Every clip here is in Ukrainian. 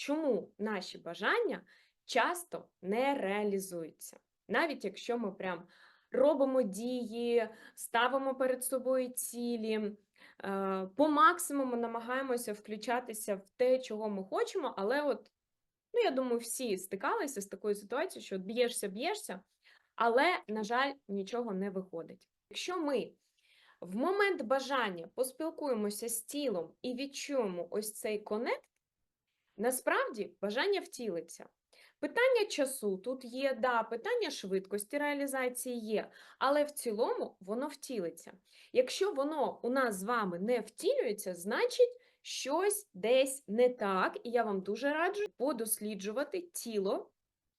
чому наші бажання часто не реалізуються. Навіть якщо ми прям робимо дії, ставимо перед собою цілі, е, по максимуму намагаємося включатися в те, чого ми хочемо, але от, ну, я думаю, всі стикалися з такою ситуацією, що б'єшся, б'єшся, але, на жаль, нічого не виходить. Якщо ми в момент бажання поспілкуємося з тілом і відчуємо ось цей конект, насправді бажання втілиться. Питання часу тут є, да, питання швидкості реалізації є, але в цілому воно втілиться. Якщо воно у нас з вами не втілюється, значить щось десь не так, і я вам дуже раджу подосліджувати тіло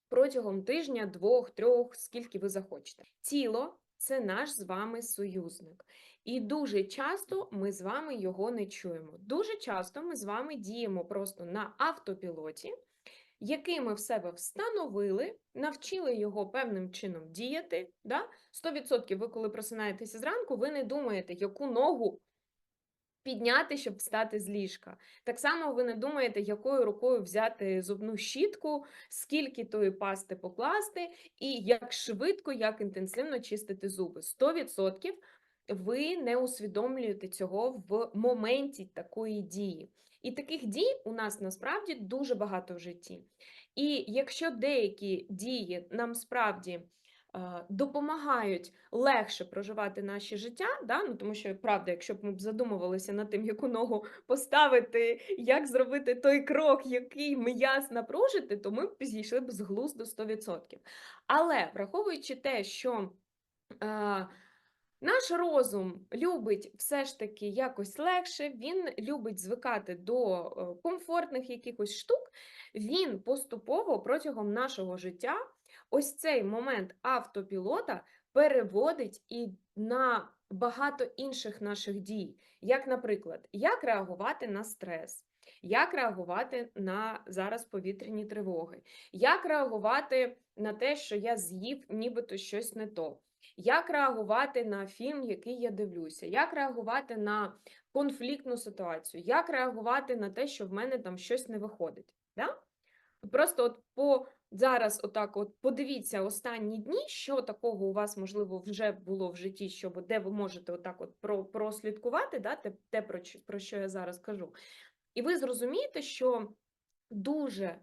протягом тижня, двох, трьох, скільки ви захочете. Тіло це наш з вами союзник. І дуже часто ми з вами його не чуємо. Дуже часто ми з вами діємо просто на автопілоті, який ми в себе встановили, навчили його певним чином діяти. Да? 100% ви, коли просинаєтеся зранку, ви не думаєте, яку ногу підняти, щоб встати з ліжка. Так само ви не думаєте, якою рукою взяти зубну щітку, скільки тої пасти покласти, і як швидко, як інтенсивно чистити зуби. 100% ви не усвідомлюєте цього в моменті такої дії. І таких дій у нас насправді дуже багато в житті. І якщо деякі дії нам справді е, допомагають легше проживати наше життя, да? ну, тому що правда, якщо б ми б задумувалися над тим, яку ногу поставити, як зробити той крок, який м'яз напружити, то ми б зійшли б з глузду 100%. Але враховуючи те, що е, наш розум любить все ж таки якось легше, він любить звикати до е, комфортних якихось штук, він поступово протягом нашого життя ось цей момент автопілота переводить і на багато інших наших дій, як, наприклад, як реагувати на стрес. Як реагувати на зараз повітряні тривоги? Як реагувати на те, що я з'їв нібито щось не то? Як реагувати на фільм, який я дивлюся? Як реагувати на конфліктну ситуацію? Як реагувати на те, що в мене там щось не виходить? Да? Просто от по зараз, отак, от подивіться останні дні, що такого у вас можливо вже було в житті, щоб де ви можете отак от про, прослідкувати, да, те, те про, про що я зараз кажу. І ви зрозумієте, що дуже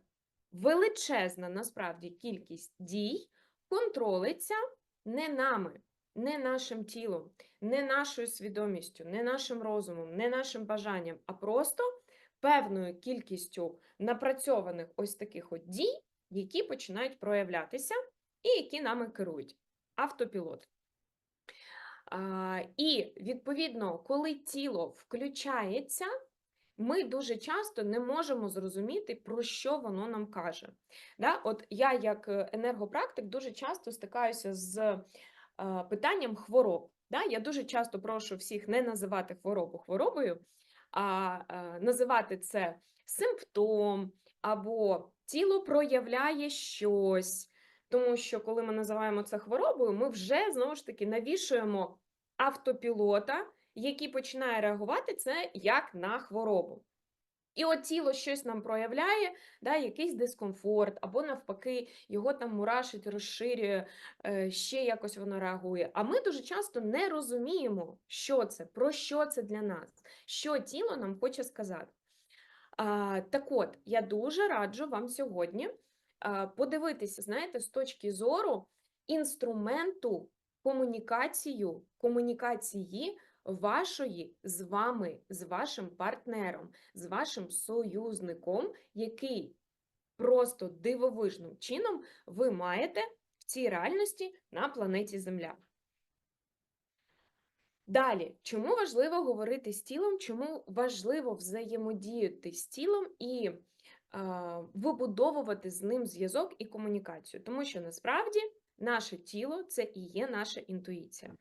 величезна насправді кількість дій контролиться не нами, не нашим тілом, не нашою свідомістю, не нашим розумом, не нашим бажанням, а просто певною кількістю напрацьованих ось таких от дій, які починають проявлятися і які нами керують. Автопілот. А, і відповідно, коли тіло включається, ми дуже часто не можемо зрозуміти, про що воно нам каже. Да? От я, як е, енергопрактик, дуже часто стикаюся з е, питанням хвороб. Да? Я дуже часто прошу всіх не називати хворобу хворобою, а е, називати це симптом або тіло проявляє щось. Тому що коли ми називаємо це хворобою, ми вже знову ж таки навішуємо автопілота, який починає реагувати це як на хворобу. І от тіло щось нам проявляє, да, якийсь дискомфорт, або навпаки, його там мурашить, розширює, е, ще якось воно реагує. А ми дуже часто не розуміємо, що це, про що це для нас, що тіло нам хоче сказати. А, так от, я дуже раджу вам сьогодні подивитися, знаєте, з точки зору інструменту комунікацію, комунікації вашої з вами, з вашим партнером, з вашим союзником, який просто дивовижним чином ви маєте в цій реальності на планеті Земля. Далі, чому важливо говорити з тілом, чому важливо взаємодіяти з тілом і а, вибудовувати з ним зв'язок і комунікацію? Тому що насправді наше тіло це і є наша інтуїція.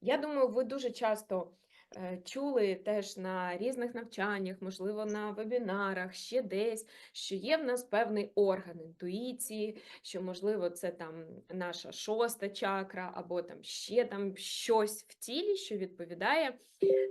Я думаю, ви дуже часто е, чули теж на різних навчаннях, можливо, на вебінарах, ще десь, що є в нас певний орган інтуїції, що, можливо, це там наша шоста чакра, або там ще там щось в тілі, що відповідає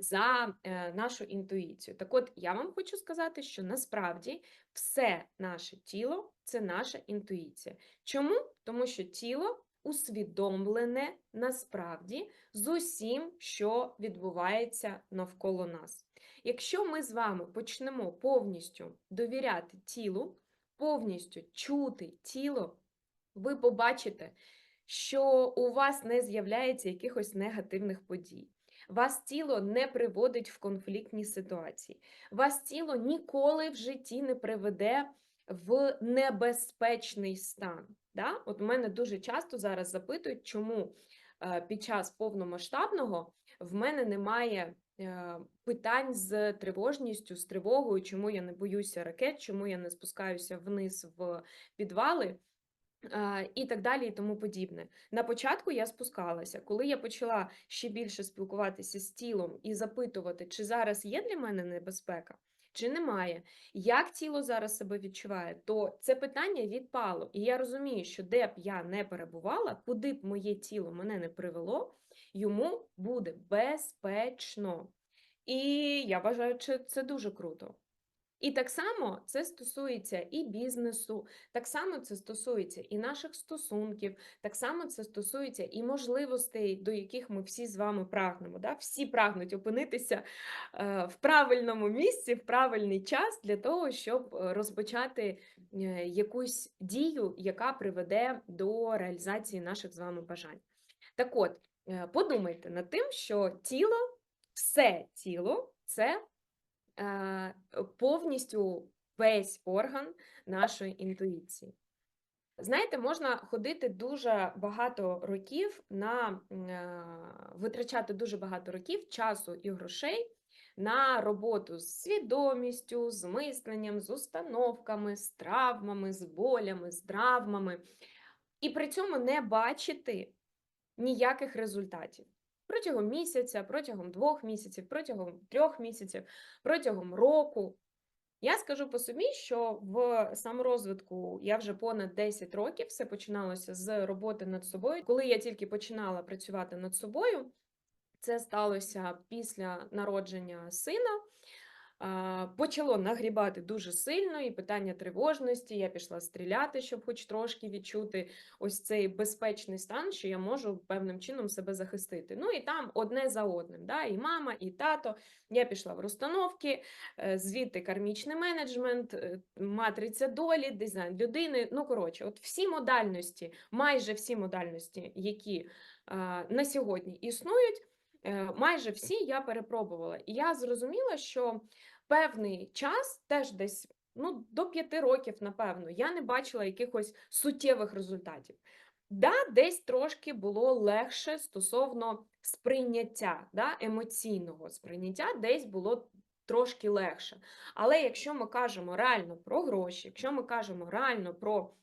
за е, нашу інтуїцію. Так от, я вам хочу сказати, що насправді все наше тіло це наша інтуїція. Чому? Тому що тіло усвідомлене насправді з усім, що відбувається навколо нас. Якщо ми з вами почнемо повністю довіряти тілу, повністю чути тіло, ви побачите, що у вас не з'являється якихось негативних подій. Вас тіло не приводить в конфліктні ситуації. Вас тіло ніколи в житті не приведе в небезпечний стан. Да? От мене дуже часто зараз запитують, чому е, під час повномасштабного в мене немає е, питань з тривожністю, з тривогою, чому я не боюся ракет, чому я не спускаюся вниз в підвали. е, І так далі, і тому подібне. На початку я спускалася. Коли я почала ще більше спілкуватися з тілом і запитувати, чи зараз є для мене небезпека, чи немає, як тіло зараз себе відчуває, то це питання відпало. І я розумію, що де б я не перебувала, куди б моє тіло мене не привело, йому буде безпечно. І я вважаю, що це дуже круто. І так само це стосується і бізнесу, так само це стосується і наших стосунків, так само це стосується і можливостей, до яких ми всі з вами прагнемо. Да? Всі прагнуть опинитися е, в правильному місці, в правильний час для того, щоб е, розпочати е, якусь дію, яка приведе до реалізації наших з вами бажань. Так от, подумайте над тим, що тіло, все тіло це повністю весь орган нашої інтуїції. Знаєте, можна ходити дуже багато років на е, витрачати дуже багато років, часу і грошей на роботу з свідомістю, з мисленням, з установками, з травмами, з болями, з травмами, і при цьому не бачити ніяких результатів протягом місяця, протягом двох місяців, протягом трьох місяців, протягом року. Я скажу по собі, що в саморозвитку я вже понад 10 років все починалося з роботи над собою. Коли я тільки починала працювати над собою, це сталося після народження сина. Почало нагрібати дуже сильно, і питання тривожності. Я пішла стріляти, щоб хоч трошки відчути ось цей безпечний стан, що я можу певним чином себе захистити. Ну і там одне за одним. Да? І мама, і тато. Я пішла в розстановки, е, звідти кармічний менеджмент, е, матриця долі, дизайн людини. Ну, коротше, от всі модальності, майже всі модальності, які на сьогодні існують. Е, майже всі я перепробувала, і я зрозуміла, що певний час, теж десь ну, до п'яти років, напевно, я не бачила якихось суттєвих результатів. Да, десь трошки було легше стосовно сприйняття, да, емоційного сприйняття, десь було трошки легше. Але якщо ми кажемо реально про гроші, якщо ми кажемо реально про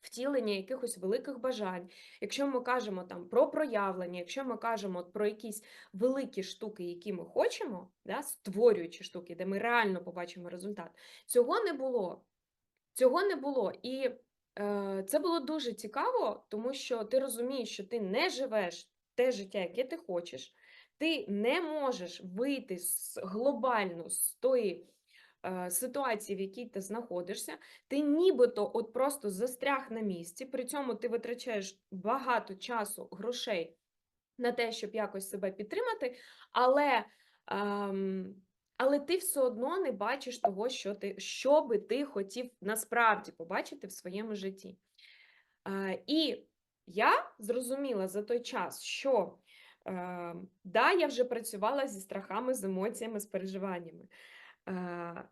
втілення якихось великих бажань, якщо ми кажемо там про проявлення, якщо ми кажемо про якісь великі штуки, які ми хочемо, да, створюючи штуки, де ми реально побачимо результат, цього не було. Цього не було. І е, це було дуже цікаво, тому що ти розумієш, що ти не живеш те життя, яке ти хочеш, ти не можеш вийти з, глобально з тої. Е, ситуації, в якій ти знаходишся, ти нібито от просто застряг на місці, при цьому ти витрачаєш багато часу, грошей на те, щоб якось себе підтримати, але ем, але ти все одно не бачиш того, що ти, що би ти хотів насправді побачити в своєму житті. Е, і я зрозуміла за той час, що е, да, я вже працювала зі страхами, з емоціями, з переживаннями. Е,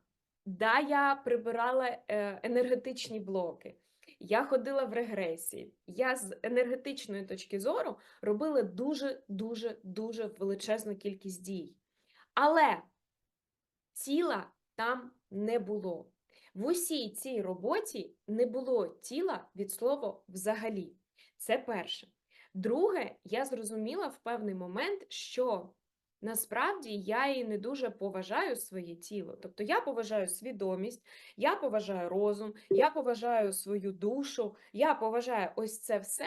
Да, я прибирала е, енергетичні блоки. Я ходила в регресії. Я з енергетичної точки зору робила дуже, дуже, дуже величезну кількість дій. Але тіла там не було. В усій цій роботі не було тіла від слова взагалі. Це перше. Друге, я зрозуміла в певний момент, що насправді я і не дуже поважаю своє тіло. Тобто я поважаю свідомість, я поважаю розум, я поважаю свою душу, я поважаю ось це все.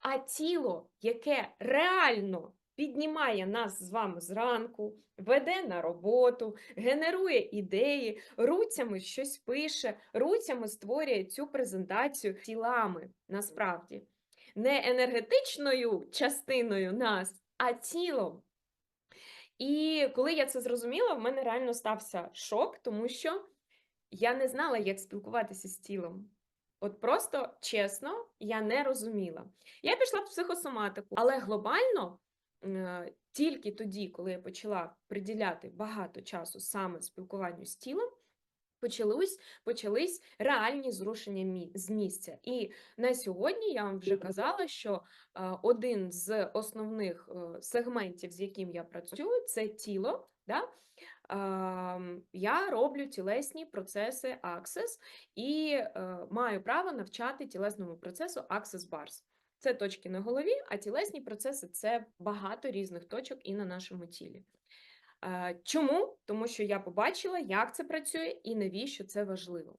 А тіло, яке реально піднімає нас з вами зранку, веде на роботу, генерує ідеї, руцями щось пише, руцями створює цю презентацію тілами насправді. Не енергетичною частиною нас, а тілом. І коли я це зрозуміла, в мене реально стався шок, тому що я не знала, як спілкуватися з тілом. От просто чесно, я не розуміла. Я пішла в психосоматику, але глобально е, тільки тоді, коли я почала приділяти багато часу саме спілкуванню з тілом, почались, почались реальні зрушення мі- з місця. І на сьогодні я вам вже казала, що е, один з основних е, сегментів, з яким я працюю, це тіло. Да? Ем, Я роблю тілесні процеси Access і е, маю право навчати тілесному процесу Access Bars. Це точки на голові, а тілесні процеси це багато різних точок і на нашому тілі. Е, Чому? Тому що я побачила, як це працює і навіщо це важливо.